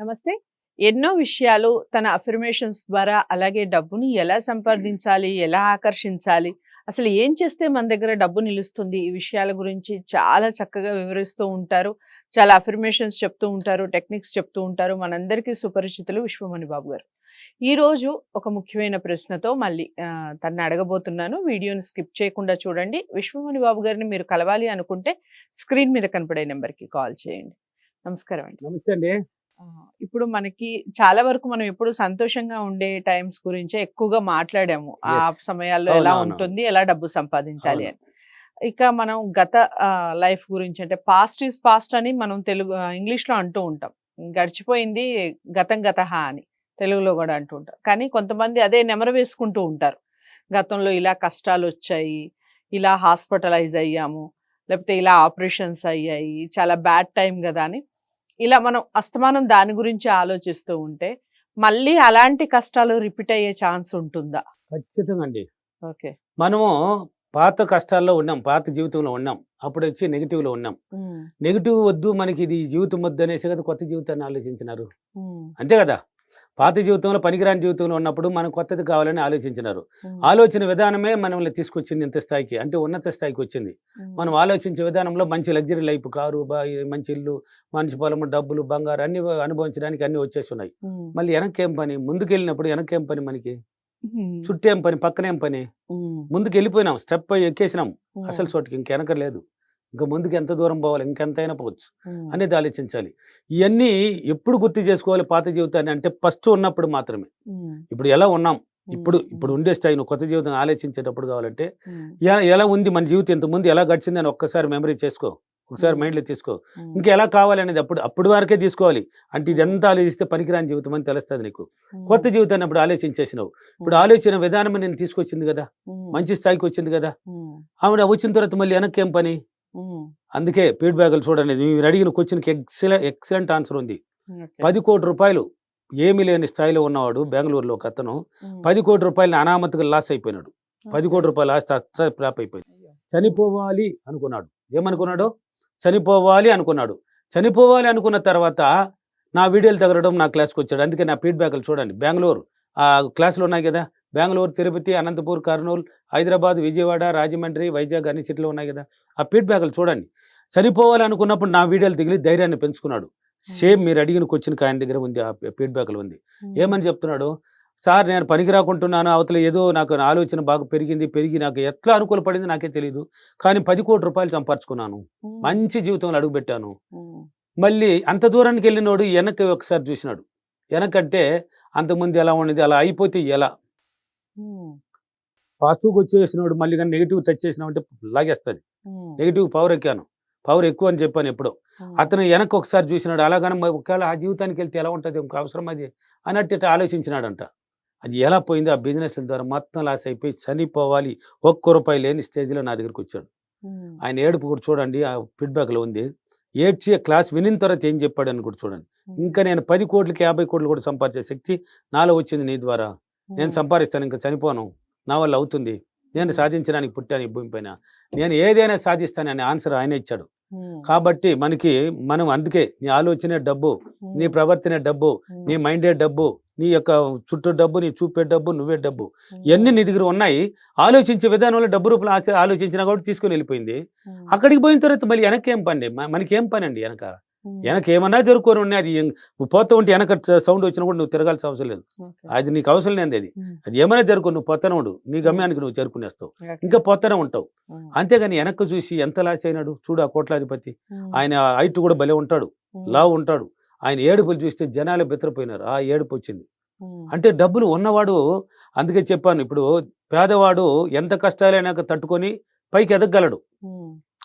నమస్తే. ఎన్నో విషయాలు తన అఫర్మేషన్స్ ద్వారా అలాగే డబ్బుని ఎలా సంపాదించాలి ఎలా ఆకర్షించాలి అసలు ఏం చేస్తే మన దగ్గర డబ్బు నిలుస్తుంది ఈ విషయాల గురించి చాలా చక్కగా వివరిస్తూ ఉంటారు. చాలా అఫర్మేషన్స్ చెప్తూ ఉంటారు టెక్నిక్స్ చెప్తూ ఉంటారు. మనందరికీ సుపరిచితులు విశ్వమణి బాబు గారు. ఈరోజు ఒక ముఖ్యమైన ప్రశ్నతో మళ్ళీ తను అడగబోతున్నాను. వీడియోని స్కిప్ చేయకుండా చూడండి. విశ్వమణి బాబు గారిని మీరు కలవాలి అనుకుంటే స్క్రీన్ మీద కనపడే నెంబర్కి కాల్ చేయండి. నమస్కారం అండి. నమస్తే అండి. ఇప్పుడు మనకి చాలా వరకు మనం ఎప్పుడు సంతోషంగా ఉండే టైమ్స్ గురించే ఎక్కువగా మాట్లాడాము ఆ. సమయాల్లో ఎలా. ఉంటుంది ఎలా డబ్బు సంపాదించాలి. అని ఇక మనం గత లైఫ్ గురించి అంటే పాస్ట్ ఈజ్ పాస్ట్ అని మనం తెలుగు ఇంగ్లీష్లో అంటూ ఉంటాం గడిచిపోయింది గతం గతహ అని తెలుగులో కూడా అంటూ ఉంటాం కానీ కొంతమంది అదే నెమరు వేసుకుంటూ ఉంటారు గతంలో ఇలా కష్టాలు వచ్చాయి ఇలా హాస్పిటలైజ్ అయ్యాము లేకపోతే ఇలా ఆపరేషన్స్ అయ్యాయి చాలా బ్యాడ్ టైం కదా అని ఇలా మనం అస్తమానం దాని గురించి ఆలోచిస్తూ ఉంటే మళ్ళీ అలాంటి కష్టాలు రిపీట్ అయ్యే ఛాన్స్ ఉంటుందా? ఖచ్చితంగా అండి ఓకే. మనము పాత కష్టాల్లో ఉన్నాం పాత జీవితంలో ఉన్నాం అప్పుడు వచ్చి negative లో ఉన్నాం నెగిటివ్ వద్దు మనకి ఇది జీవితం వద్దు అనేసి కదా కొత్త జీవితాన్ని ఆలోచించినారు. అంతే కదా? పాత జీవితంలో పనికిరాని జీవితంలో ఉన్నప్పుడు మనం కొత్తది కావాలని ఆలోచించినారు. ఆలోచన విధానమే మనల్ని తీసుకొచ్చింది ఇంత స్థాయికి అంటే ఉన్నత స్థాయికి వచ్చింది. మనం ఆలోచించే విధానంలో మంచి లగ్జరీ లైఫ్ కారు మంచి ఇల్లు మంచి పొలము డబ్బులు బంగారు అన్ని అనుభవించడానికి అన్ని వచ్చేస్తున్నాయి. మళ్ళీ వెనక్కేం పని? ముందుకు వెళ్ళినప్పుడు వెనక్కేం పని మనకి? చుట్టేం పని? పక్కనేం పని? ముందుకు వెళ్ళిపోయినాం స్టెప్ ఎక్కేసినాం. అసలు చోటుకి ఇంకెనక లేదు ఇంకా ముందుకు ఎంత దూరం పోవాలి ఇంకెంతైనా పోవచ్చు అనేది ఆలోచించాలి. ఇవన్నీ ఎప్పుడు గుర్తు చేసుకోవాలి పాత జీవితాన్ని అంటే ఫస్ట్ ఉన్నప్పుడు మాత్రమే. ఇప్పుడు ఎలా ఉన్నాం? ఇప్పుడు ఇప్పుడు ఉండే స్థాయి నువ్వు కొత్త జీవితం ఆలోచించేటప్పుడు కావాలంటే ఎలా ఉంది మన జీవితం ఇంత ముందు? ఎలా గడిచిందని ఒక్కసారి మెమరీ చేసుకో. ఒకసారి. మైండ్లో తీసుకో. ఇంకా ఎలా కావాలి అనేది అప్పుడు అప్పుడు వరకే తీసుకోవాలి. అంటే ఇది ఎంత ఆలోచిస్తే పనికిరాని జీవితం అని తెలుస్తుంది నీకు. కొత్త జీవితాన్ని అప్పుడు ఆలోచించేసినావు. ఇప్పుడు ఆలోచన విధానం నేను తీసుకొచ్చింది కదా? మంచి స్థాయికి వచ్చింది కదా? ఆవిడ వచ్చిన తర్వాత మళ్ళీ వెనక్కి ఏం పని? అందుకే ఫీడ్బ్యాక్లు చూడండి. మీరు అడిగిన క్వశ్చన్కి ఎక్సలెంట్ ఎక్సలెంట్ ఆన్సర్ ఉంది. పది కోటి రూపాయలు ఏమీ లేని స్థాయిలో ఉన్నవాడు బెంగళూరులో ఒక అతను పది కోటి రూపాయలని అనామతిగా లాస్ అయిపోయినాడు. పది కోటి రూపాయలు ఆస్తి అస్త్ర ఫ్లాప్ అయిపోయింది. చనిపోవాలి అనుకున్నాడు. ఏమనుకున్నాడు? చనిపోవాలి అనుకున్నాడు. చనిపోవాలి అనుకున్న తర్వాత నా వీడియోలు తగలడం నా క్లాస్కి వచ్చాడు. అందుకే నా ఫీడ్బ్యాక్లు చూడండి. బెంగళూరు. ఆ క్లాసులు ఉన్నాయి కదా? బెంగళూరు తిరుపతి అనంతపూర్ కర్నూలు హైదరాబాద్ విజయవాడ రాజమండ్రి వైజాగ్ అన్ని సిటీలు ఉన్నాయి కదా. ఆ ఫీడ్బ్యాక్లు చూడండి. చనిపోవాలి అనుకున్నప్పుడు నా వీడియోలు తగిలి ధైర్యాన్ని పెంచుకున్నాడు. సేమ్ మీరు అడిగిన క్వశ్చన్ ఆయన దగ్గర ఉంది ఆ ఫీడ్బ్యాక్లు ఉంది. ఏమని చెప్తున్నాడు? సార్ నేను పనికి రాకుంటున్నాను. అవతల ఏదో నాకు ఆలోచన బాగా పెరిగింది పెరిగి నాకు ఎట్లా అనుకూలపడింది నాకే తెలియదు కానీ పది కోటి రూపాయలు సంపాదించుకున్నాను మంచి జీవితంలో అడుగుపెట్టాను. మళ్ళీ అంత దూరానికి వెళ్ళినోడు వెనక్కి ఒకసారి చూసినాడు. వెనకంటే అంతకుముందు ఎలా ఉండేది అలా అయిపోతే ఎలా? పాజిటివ్కి వచ్చేసినోడు మళ్ళీ కానీ నెగిటివ్ టచ్ చేసినామంటే లాగేస్తుంది. నెగిటివ్ పవర్ ఎక్కాను. పవర్ ఎక్కువ అని చెప్పాను ఎప్పుడో. అతను వెనక్కి ఒకసారి చూసినాడు అలాగని ఒకవేళ ఆ జీవితానికి వెళ్తే ఎలా ఉంటుంది ఇంకో అవసరం అది అన్నట్టు ఇట్లా ఆలోచించినాడంట. అది ఎలా పోయింది ఆ బిజినెస్ ద్వారా మొత్తం లాస్ అయిపోయి చనిపోవాలి ఒక్క రూపాయి లేని స్టేజ్లో నా దగ్గరికి వచ్చాడు. ఆయన ఏడుపు కూడా చూడండి ఆ ఫీడ్బ్యాక్లో ఉంది. ఏడ్చి క్లాస్ వినిన తర్వాత ఏం చెప్పాడు అని కూడా చూడండి. ఇంకా నేను పది కోట్లకి యాభై కోట్లు కూడా సంపాదించే శక్తి నాలో వచ్చింది నీ ద్వారా. నేను సంపాదిస్తాను ఇంకా చనిపోను నా వల్ల అవుతుంది నేను సాధించడానికి పుట్టాను ఈ భూమి పైన నేను ఏదైనా సాధిస్తానని ఆన్సర్ ఆయన ఇచ్చాడు. కాబట్టి మనకి మనం అందుకే నీ ఆలోచనే డబ్బు నీ ప్రవర్తనే డబ్బు నీ మైండే డబ్బు నీ యొక్క చుట్టూ డబ్బు నీ చూపే డబ్బు నువ్వే డబ్బు ఇవన్నీ నీ దగ్గర ఉన్నాయి ఆలోచించే విధానంలో డబ్బు రూపంలో ఆశ ఆలోచించినా కూడా తీసుకొని వెళ్ళిపోయింది. అక్కడికి పోయిన తర్వాత మళ్ళీ వెనక్కి ఏం పని మనకి ఏం పని అండి వెనక వెనక ఏమన్నా జరుపుకొని ఉన్నాయి అది పోతూ ఉంటే వెనక సౌండ్ వచ్చినా కూడా నువ్వు తిరగాల్సిన అవసరం లేదు. అది నీకు అవసరం లేనిది అది. అది ఏమైనా జరుపు నువ్వు పోతూనే ఉండు. నీ గమ్యానికి నువ్వు చేరుకునేస్తావు. ఇంకా పోతూనే ఉంటావు. అంతేగాని వెనక్కి చూసి ఎంత లాస్ అయినాడు? చూడు ఆ కోట్లాధిపతి. ఆయన హైట్ కూడా భలే ఉంటాడు. లావు ఉంటాడు. ఆయన ఏడుపులు చూస్తే జనాలు బెత్తరపోయినారు ఆ ఏడుపు వచ్చింది. అంటే డబ్బులు ఉన్నవాడు అందుకే చెప్పాను ఇప్పుడు పేదవాడు ఎంత కష్టాలైనా తట్టుకొని పైకి ఎదగలడు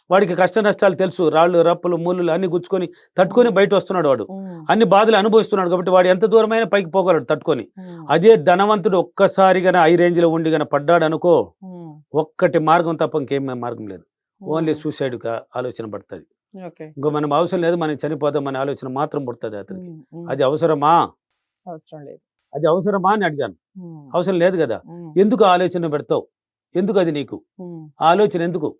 వాడికి కష్ట నష్టాలు తెలుసు. రాళ్ళు రప్పలు ముళ్ళు అన్ని గుచ్చుకొని తట్టుకొని బయట వస్తున్నాడు వాడు. అన్ని బాధలు అనుభవిస్తున్నాడు కాబట్టి వాడు ఎంత దూరమైనా పైకి పోగలడు తట్టుకొని. అదే ధనవంతుడు ఒక్కసారిగా ఐ రేంజ్లో ఉండి గన పడ్డాడు అనుకో ఒక్కటి మార్గం తప్ప ఇంకేం మార్గం లేదు. ఓన్లీ సూసైడ్ ఆలోచన పడుతుంది. ఇంకో మనం అవసరం లేదు మనం చనిపోదాం అనే ఆలోచన మాత్రం పుడుతుంది అతనికి. అది అవసరమా? అవసరం లేదు. అది అవసరమా అని అడిగాను. అవసరం లేదు కదా? ఎందుకు ఆలోచన పెడతావు? ఎందుకు అది నీకు? ఆలోచన ఎందుకు?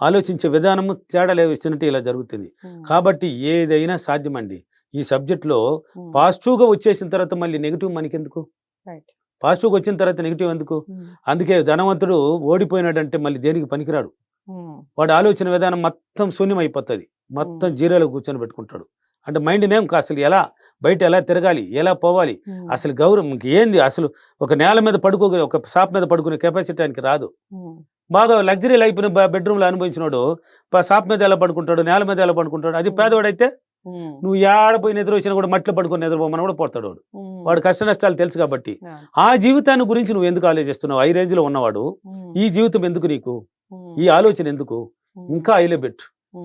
ఆలోచించే విధానము తేడా లేవిస్తున్నట్టు ఇలా జరుగుతుంది. కాబట్టి ఏదైనా సాధ్యమండి. ఈ సబ్జెక్ట్లో ఉమ్, పాజిటివ్గా వచ్చేసిన తర్వాత మళ్ళీ నెగిటివ్ మనకెందుకు? రైట్. పాజిటివ్ వచ్చిన తర్వాత నెగిటివ్ ఎందుకు? అందుకే ధనవంతుడు ఓడిపోయినాడంటే మళ్ళీ దేనికి పనికిరాడు? వాడు ఆలోచన విధానం మొత్తం శూన్యం అయిపోతుంది మొత్తం. జీరోలో కూర్చొని పెట్టుకుంటాడు. అంటే మైండ్ నేమ్ అసలు ఎలా? బయట ఎలా తిరగాలి? ఎలా పోవాలి? అసలు గౌరవం ఏంది? అసలు ఒక నేల మీద పడుకో ఒక షాప్ మీద పడుకునే కెపాసిటీ ఆయనకి రాదు. బాగా లగ్జరీ లైఫ్ బెడ్రూమ్లో అనుభవించినాడు షాప్ మీద ఎలా పడుకుంటాడు నేల మీద ఎలా పడుకుంటాడు అది. పేదవాడైతే నువ్వు ఏడపోయి నిద్ర వచ్చినా కూడా మట్టిలో పడుకొని నిద్రపోమని కూడా పోతాడు వాడు వాడు కష్ట నష్టాలు తెలుసు కాబట్టి. ఆ, జీవితాన్ని గురించి నువ్వు ఎందుకు ఆలోచిస్తున్నావు? ఐ రేంజ్లో ఉన్నవాడు ఉమ్, ఈ జీవితం ఎందుకు నీకు? ఈ ఆలోచన ఎందుకు? ఇంకా ఐలో పెట్టు.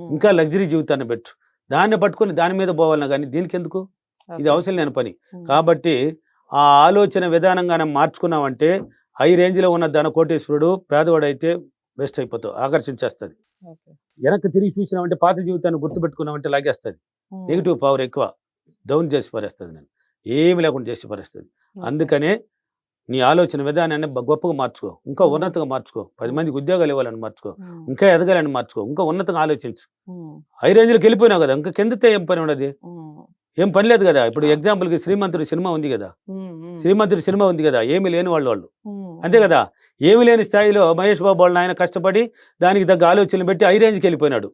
ఇంకా లగ్జరీ జీవితాన్ని పెట్టు. దాన్ని పట్టుకొని దాని మీద పోవాలన్నా కానీ దీనికి ఎందుకు? ఇది. అవసరం లేని పని. కాబట్టి ఆ ఆలోచన విధానంగానే మార్చుకున్నావంటే హై రేంజ్లో ఉన్న ధన కోటేశ్వరుడు పేదవాడైతే బెస్ట్ అయిపోతావు ఆకర్షించేస్తుంది. వెనక్కి తిరిగి చూసినావంటే పాత జీవితాన్ని గుర్తుపెట్టుకున్నావంటే లాగేస్తుంది. నెగిటివ్ పవర్ ఎక్కువ. డౌన్ చేసి పారేస్తుంది నేను ఏమి లేకుండా చేసి పారేస్తుంది. అందుకనే నీ ఆలోచన విధానాన్ని గొప్పగా మార్చుకో. ఇంకా. ఉన్నతంగా మార్చుకో. పది మందికి ఉద్యోగాలు ఇవ్వాలని మార్చుకో. ఇంకా ఎదగాలని మార్చుకో. ఇంకా ఉన్నతంగా ఆలోచించు. హై రేంజ్లోకి వెళ్ళిపోయినావు కదా. ఇంకా కిందతే ఏం పని ఉండదు? ఏం పని లేదు కదా. ఇప్పుడు ఎగ్జాంపుల్కి శ్రీమంతుడి సినిమా ఉంది కదా. శ్రీమంతుడి సినిమా ఉంది కదా. ఏమీ లేని వాళ్ళు వాళ్ళు అంతే కదా? ఏమీ లేని స్థాయిలో మహేష్ బాబు వాళ్ళని ఆయన కష్టపడి దానికి తగ్గ ఆలోచనలు పెట్టి హై రేంజ్కి వెళ్ళిపోయినాడు.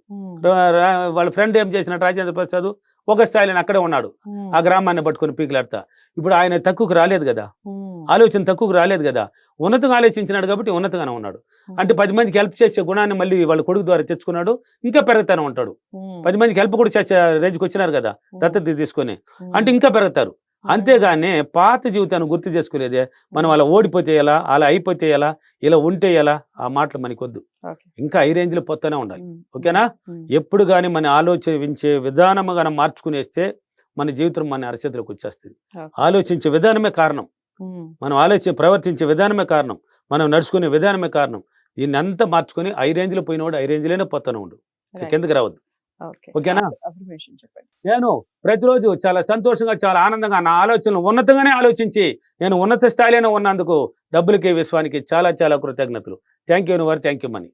వాళ్ళ ఫ్రెండ్ ఏం చేసినట్టు రాజేంద్ర ప్రసాద్ ఒక స్థాయిలో అక్కడే ఉన్నాడు. ఆ గ్రామాన్ని పట్టుకొని పీకులాడతా. ఇప్పుడు ఆయన తక్కువకు రాలేదు కదా? ఆలోచన తక్కువకు రాలేదు కదా? ఉన్నతంగా ఆలోచించినాడు కాబట్టి ఉన్నతంగానే ఉన్నాడు. అంటే పది మందికి హెల్ప్ చేసే గుణాన్ని మళ్ళీ వాళ్ళ కొడుకు ద్వారా తెచ్చుకున్నాడు. ఇంకా పెరుగుతానే ఉంటాడు. పది మందికి హెల్ప్ కూడా చేసే రేంజ్కి వచ్చినారు కదా? దత్తత తీసుకొని. అంటే ఇంకా పెరుగుతారు. అంతేగాని పాత జీవితాన్ని గుర్తు చేసుకునేదే మనం అలా ఓడిపోతే ఎలా అలా అయిపోతే ఎలా ఇలా ఉంటే ఎలా ఆ మాటలు మనకి వద్దు. ఇంకా ఐ రేంజ్లో పోతానే ఉండాలి. ఓకేనా? ఎప్పుడు కానీ మన ఆలోచించే విధానం కానీ మార్చుకునేస్తే మన జీవితం మన అరచేతిలోకి వచ్చేస్తుంది. ఆలోచించే విధానమే కారణం. మనం ఆలోచించి ప్రవర్తించే విధానమే కారణం. మనం నడుచుకునే విధానమే కారణం. దీన్ని అంతా మార్చుకొని ఐ రేంజ్లో పోయినవాడు ఐ రేంజ్లోనే పోతానే ఉండు. కిందకి రావద్దు. ఓకేనా? నేను ప్రతిరోజు చాలా సంతోషంగా చాలా ఆనందంగా నా ఆలోచనలు ఉన్నతంగానే ఆలోచించి నేను ఉన్నత స్థాయిలోనే ఉన్నందుకు డబ్బులకి విశ్వానికి చాలా చాలా కృతజ్ఞతలు. థ్యాంక్ యూ వారు థ్యాంక్ యూ మనీ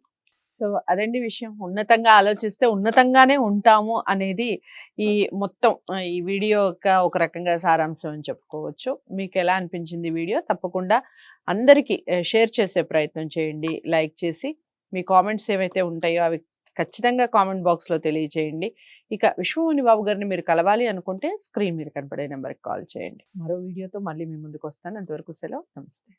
సో అదండి విషయం. ఉన్నతంగా ఆలోచిస్తే ఉన్నతంగానే ఉంటాము అనేది ఈ మొత్తం ఈ వీడియో యొక్క ఒక రకంగా సారాంశం అని చెప్పుకోవచ్చు. మీకు ఎలా అనిపించింది వీడియో? తప్పకుండా అందరికీ షేర్ చేసే ప్రయత్నం చేయండి. లైక్ చేసి మీ కామెంట్స్ ఏవైతే ఉంటాయో అవి ఖచ్చితంగా కామెంట్ బాక్స్లో తెలియజేయండి. ఇక విశ్వముని బాబు గారిని మీరు కలవాలి అనుకుంటే స్క్రీన్ మీద కనపడే నెంబర్కి కాల్ చేయండి. మరో వీడియోతో మళ్ళీ మీ ముందుకు వస్తాను. అంతవరకు సెలవు. నమస్తే.